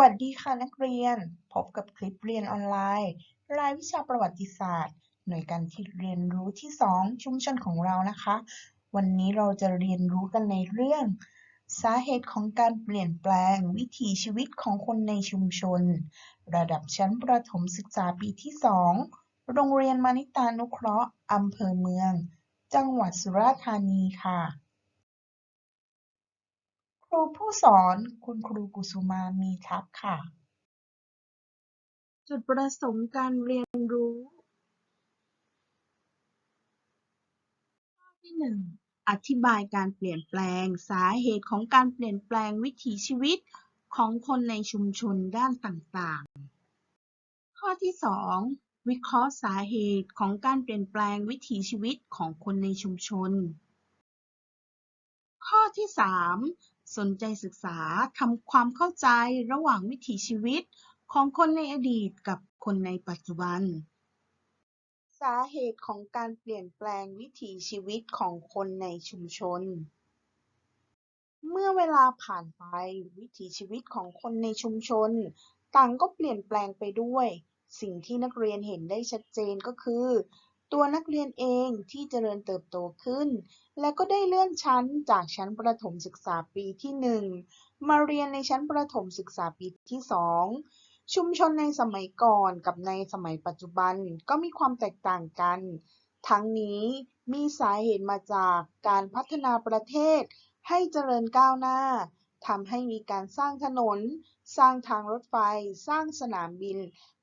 วัสดีค่ะนักเรียน พบกับคลิปเรียนออนไลน์ รายวิชาประวัติศาสตร์ หน่วยการคิดเรียนรู้ที่ 2 ชุมชนของเรานะคะ วันนี้เราจะเรียนรู้กันในเรื่อง สาเหตุของการเปลี่ยนแปลงวิถีชีวิตของคนในชุมชน ระดับชั้นประถมศึกษาปีที่ 2 โรงเรียนมานิตานุเคราะห์อำเภอเมือง จังหวัดสุราษฎร์ธานีค่ะ รูผู้สอน คุณครูกุสุมา มีทัพค่ะ จุดประสงค์การเรียนรู้ ข้อที่หนึ่งอธิบายการเปลี่ยนแปลง สาเหตุของการเปลี่ยนแปลงวิถีชีวิตของคนในชุมชนด้านต่างๆ ข้อที่สองวิเคราะห์สาเหตุของการเปลี่ยนแปลงวิถีชีวิตของคนในชุมชนข้อที่สาม สนใจศึกษาทำความเข้าใจระหว่างวิถีชีวิตของคนในอดีตกับคนในปัจจุบัน สาเหตุของการเปลี่ยนแปลงวิถีชีวิตของคนในชุมชน เมื่อเวลาผ่านไปวิถีชีวิตของคนในชุมชน ต่างก็เปลี่ยนแปลงไปด้วย สิ่งที่นักเรียนเห็นได้ชัดเจนก็คือ ตัวนักเรียนเองที่เจริญเติบโตขึ้น และก็ได้เลื่อนชั้นจากชั้นประถมศึกษาปีที่ 1 มาเรียนในชั้นประถมศึกษาปีที่ 2 ชุมชนในสมัยก่อนกับในสมัยปัจจุบันก็มีความแตกต่างกัน ทั้งนี้มีสาเหตุมาจากการพัฒนาประเทศให้เจริญก้าวหน้า ทำให้มีการสร้างถนน สร้างทางรถไฟ สร้างสนามบิน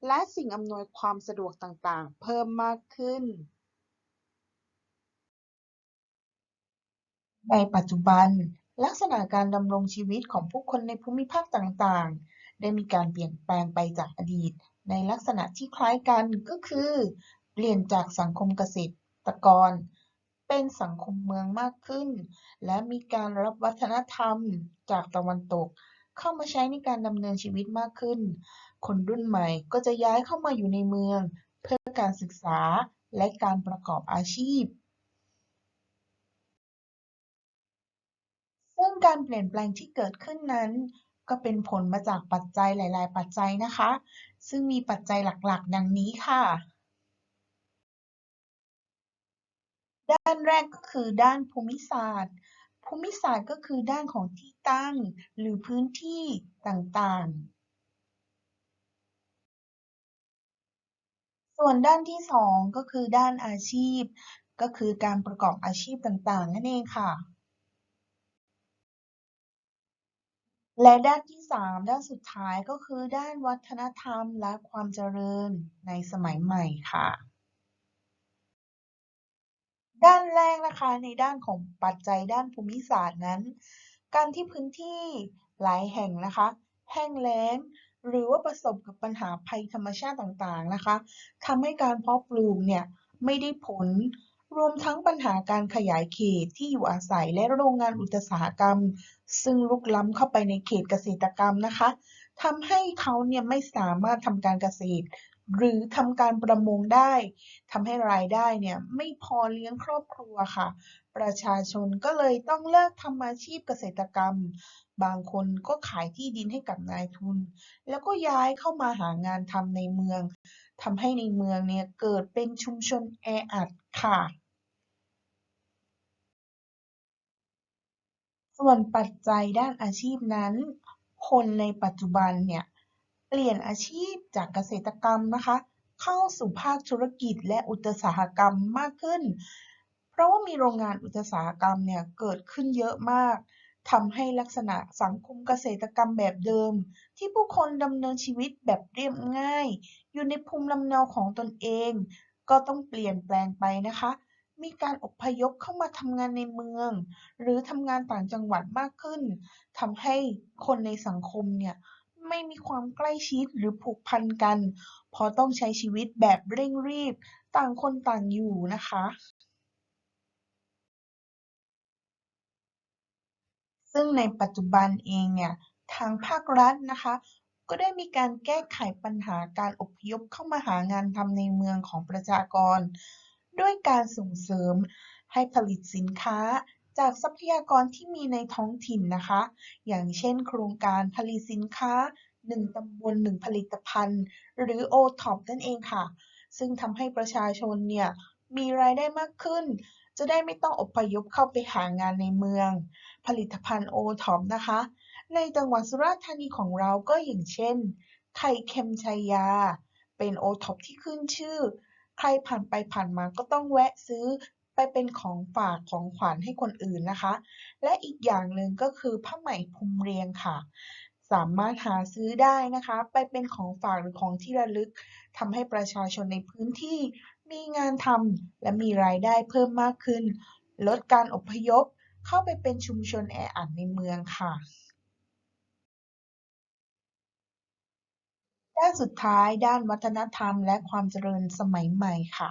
และสิ่งอำนวยความสะดวกต่างๆ เพิ่มมากขึ้น ในปัจจุบัน ลักษณะการดำรงชีวิตของผู้คนในภูมิภาคต่างๆ ได้มีการเปลี่ยนแปลงไปจากอดีต ในลักษณะที่คล้ายกันก็คือ เปลี่ยนจากสังคมเกษตรกร เป็นสังคมเมืองมากขึ้น และมีการรับวัฒนธรรมจากตะวันตก เข้ามาใช้ในการดำเนินชีวิตมากขึ้น คนรุ่นใหม่ก็จะย้ายเข้ามาอยู่ในเมือง เพื่อการศึกษาและการประกอบอาชีพ ซึ่งการเปลี่ยนแปลงที่เกิดขึ้นนั้น ก็เป็นผลมาจากปัจจัยหลาย ๆ ปัจจัยนะคะ ซึ่งมีปัจจัยหลัก ๆ ดังนี้ค่ะ ด้านแรกก็คือด้านภูมิศาสตร์ ภูมิศาสตร์ก็คือด้านของที่ตั้ง หรือพื้นที่ต่างๆ ส่วนด้านที่2ก็คือด้านอาชีพ ก็คือการประกอบอาชีพต่างๆ นั่นเองค่ะ และด้านที่3ด้านสุดท้ายก็คือด้านวัฒนธรรมและความเจริญในสมัยใหม่ค่ะ ด้านแรกนะคะในด้านของปัจจัยด้านภูมิศาสตร์นั้น การที่พื้นที่หลายแห่งนะคะ แห้งแล้ง หรือว่าประสบกับปัญหาภัยธรรมชาติต่างๆนะคะทำให้การเพาะปลูกเนี่ยไม่ได้ผลรวมทั้งปัญหาการขยายเขตที่อยู่อาศัยและโรงงานอุตสาหกรรม ซึ่งลุกล้ำเข้าไปในเขตเกษตรกรรมนะคะทำให้เขาเนี่ยไม่สามารถทำการเกษตร หรือทำการประมงได้ทำให้รายได้เนี่ยไม่พอเลี้ยงครอบครัวค่ะ ประชาชนก็เลยต้องเลิกทำอาชีพเกษตรกรรม บางคนก็ขายที่ดินให้กับนายทุน แล้วก็ย้ายเข้ามาหางานทำในเมืองทำให้ในเมืองเนี่ยเกิดเป็นชุมชนแออัดค่ะส่วนปัจจัยด้านอาชีพนั้น คนในปัจจุบันเนี่ย เปลี่ยนอาชีพจากเกษตรกรรมนะคะ เข้าสู่ภาคธุรกิจและอุตสาหกรรมมากขึ้น เพราะว่ามีโรงงานอุตสาหกรรมเนี่ยเกิดขึ้นเยอะมากทำให้ลักษณะสังคมเกษตรกรรมแบบเดิม ที่ผู้คนดำเนินชีวิตแบบเรียบง่าย อยู่ในภูมิลำเนาของตนเอง ก็ต้องเปลี่ยนแปลงไปนะคะ มีการอพยพเข้ามาทำงานในเมือง หรือทำงานต่างจังหวัดมากขึ้นทำให้คนในสังคมเนี่ย ไม่มีความใกล้ชิดหรือผูกพันกัน เพราะต้องใช้ชีวิตแบบเร่งรีบ ต่างคนต่างอยู่นะคะ ซึ่งในปัจจุบันเองเนี่ยทางภาครัฐนะคะ ก็ได้มีการแก้ไขปัญหาการอพยพเข้ามาหางานทำในเมืองของประชากร ด้วยการส่งเสริมให้ผลิตสินค้า จากทรัพยากรที่มีในท้องถิ่นนะคะ อย่างเช่น โครงการผลิตสินค้า 1ตำบล1ผลิตภัณฑ์ หรือ o t o p นั่นเองค่ะ ซึ่งทำให้ประชาชนเนี่ยมีรายได้มากขึ้น จะได้ไม่ต้องอพยพเข้าไปหางานในเมือง ผลิตภัณฑ์ o t o p นะคะ ในจังหวัดสุราษฎร์ธานีของเราก็อย่างเช่น ไข่เค็มชัยยา เป็นโอท็อปที่ขึ้นชื่อ ใครผ่านไปผ่านมาก็ต้องแวะซื้อ ไปเป็นของฝากของขวัญให้คนอื่นนะคะ และอีกอย่างหนึ่งก็คือผ้าไหมพรมเรียงค่ะ สามารถหาซื้อได้นะคะ ไปเป็นของฝากหรือของที่ระลึกทำให้ประชาชนในพื้นที่มีงานทำและมีรายได้เพิ่มมากขึ้น ลดการอพยพ เข้าไปเป็นชุมชนแออัดในเมืองค่ะด้านสุดท้ายด้านวัฒนธรรมและความเจริญสมัยใหม่ค่ะ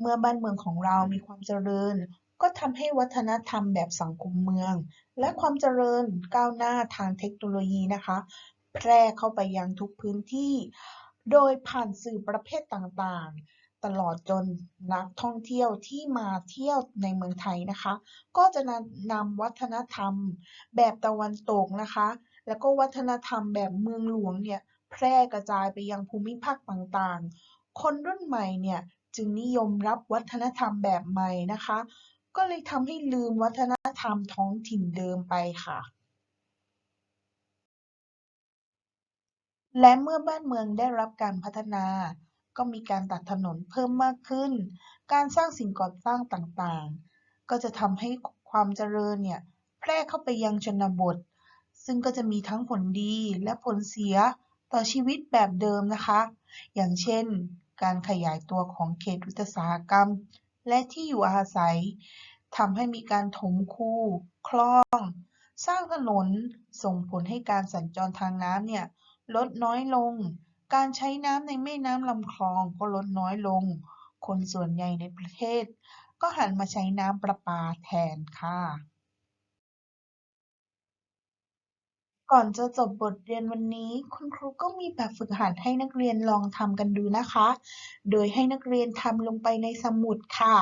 เมื่อบ้านเมืองของเรามีความเจริญ ก็ทำให้วัฒนธรรมแบบสังคมเมือง และความเจริญก้าวหน้าทางเทคโนโลยีนะคะ แพร่เข้าไปยังทุกพื้นที่ โดยผ่านสื่อประเภทต่างๆ ตลอดจนนักท่องเที่ยวที่มาเที่ยวในเมืองไทยนะคะ ก็จะนำนำวัฒนธรรมแบบตะวันตกนะคะ แล้วก็วัฒนธรรมแบบเมืองหลวงเนี่ยแพร่กระจายไปยังภูมิภาคต่างๆ คนรุ่นใหม่เนี่ย จึงนิยมรับวัฒนธรรมแบบใหม่นะคะ ก็เลยทำให้ลืมวัฒนธรรมท้องถิ่นเดิมไปค่ะ และเมื่อบ้านเมืองได้รับการพัฒนา ก็มีการตัดถนนเพิ่มมากขึ้น การสร้างสิ่งก่อสร้างต่างๆ ก็จะทำให้ความเจริญเนี่ยแพร่เข้าไปยังชนบท ซึ่งก็จะมีทั้งผลดีและผลเสียต่อชีวิตแบบเดิมนะคะ อย่างเช่น การขยายตัวของเขตอุตสาหกรรม และที่อยู่อาศัยทำให้มีการถมคูคลอง สร้างถนน ส่งผลให้การสัญจรทางน้ำเนี่ยลดน้อยลง การใช้น้ำในแม่น้ำลำคลองก็ลดน้อยลง คนส่วนใหญ่ในประเทศ ก็หันมาใช้น้ำประปาแทนค่ะ ก่อนจะจบบทเรียนวันนี้ คุณครูก็มีแบบฝึกหัดให้นักเรียนลองทำกันดูนะคะ โดยให้นักเรียนทำลงไปในสมุดค่ะ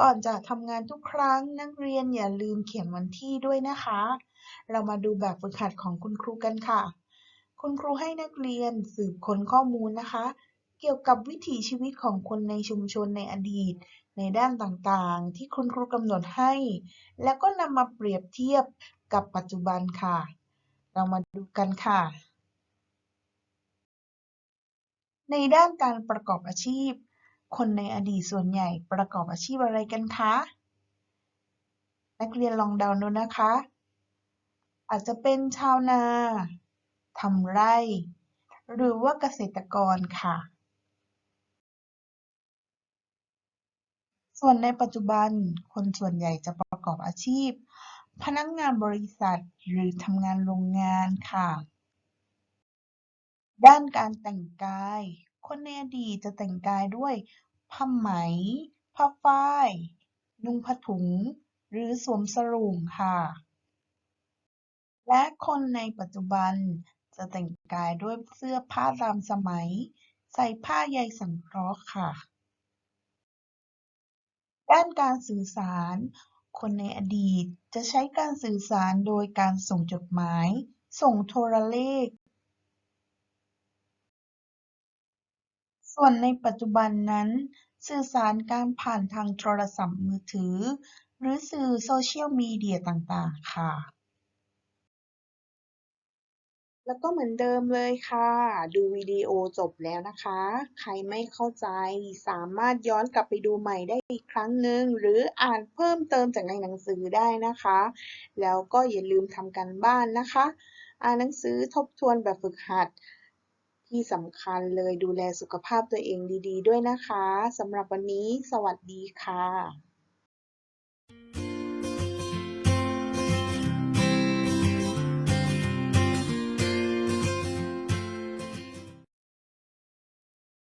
ก่อนจะทำงานทุกครั้งนักเรียนอย่าลืมเขียนวันที่ด้วยนะคะ เรามาดูแบบฝึกหัดของคุณครูกันค่ะ คุณครูให้นักเรียนสืบค้นข้อมูลนะคะ เกี่ยวกับวิถีชีวิตของคนในชุมชนในอดีตในด้านต่างๆ ที่คุณครูกำหนดให้ แล้วก็นำมาเปรียบเทียบกับปัจจุบันค่ะ เรามาดูกันค่ะ ในด้านการประกอบอาชีพ คนในอดีตส่วนใหญ่ประกอบอาชีพอะไรกันคะ นักเรียนลองเดาดูนะคะ อาจจะเป็นชาวนาทำไร่ หรือว่าเกษตรกรค่ะ ส่วนในปัจจุบันคนส่วนใหญ่จะประกอบอาชีพ พนักงานบริษัท หรือทำงานโรงงานค่ะ ด้านการแต่งกาย คนในอดีตจะแต่งกายด้วยผ้าไหม ผ้าฝ้าย นุ่งผ้าถุง หรือสวมสรุงค่ะ และคนในปัจจุบันจะแต่งกายด้วยเสื้อผ้าตามสมัย ใส่ผ้าใยสังเคราะห์ค่ะ ด้านการสื่อสาร คนในอดีตจะใช้การสื่อสารโดยการส่งจดหมาย ส่งโทรเลข ส่วนในปัจจุบันนั้น สื่อสารการผ่านทางโทรศัพท์มือถือ หรือสื่อโซเชียลมีเดียต่าง ๆ ค่ะ แล้วก็เหมือนเดิมเลยค่ะ ดูวิดีโอจบแล้วนะคะ ใครไม่เข้าใจสามารถย้อนกลับไปดูใหม่ได้อีกครั้งหนึ่งหรืออ่านเพิ่มเติมจากในหนังสือได้นะคะ แล้วก็อย่าลืมทำการบ้านนะคะ อ่านหนังสือทบทวนแบบฝึกหัด ที่สำคัญเลยดูแลสุขภาพตัวเองดี ๆ ด้วยนะคะสำหรับวันนี้ สวัสดีค่ะ